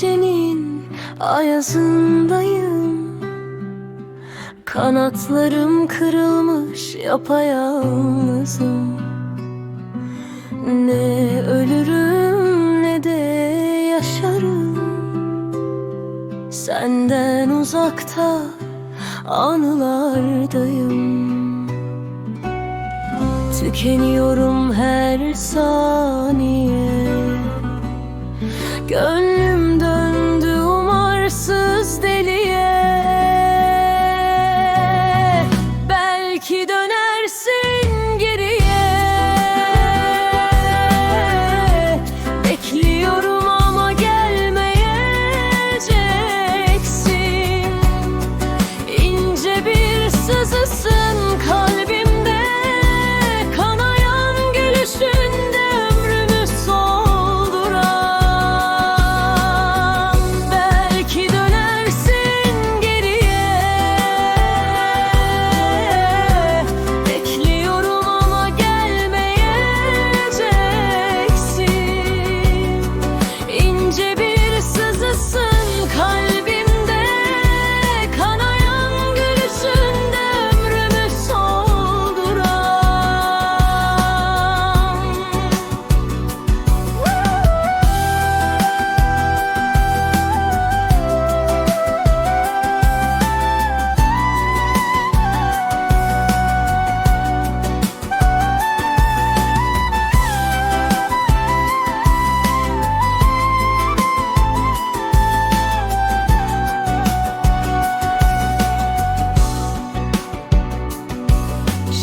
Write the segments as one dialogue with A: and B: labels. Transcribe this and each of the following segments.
A: senin ayazındayım. Kanatlarım kırılmış yapayalnızım. Ne ölürüm ne de yaşarım. Senden uzakta anılardayım. Tükeniyorum her saniye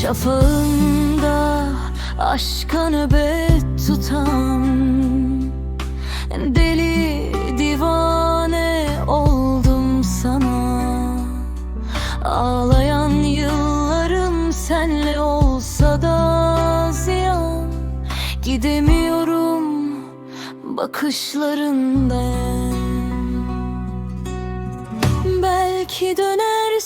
A: Şafağında aşka nöbet tutan Deli divane oldum sana. Ağlayan yıllarım senle olsa da ziyan. Gidemiyorum bakışlarından Belki döner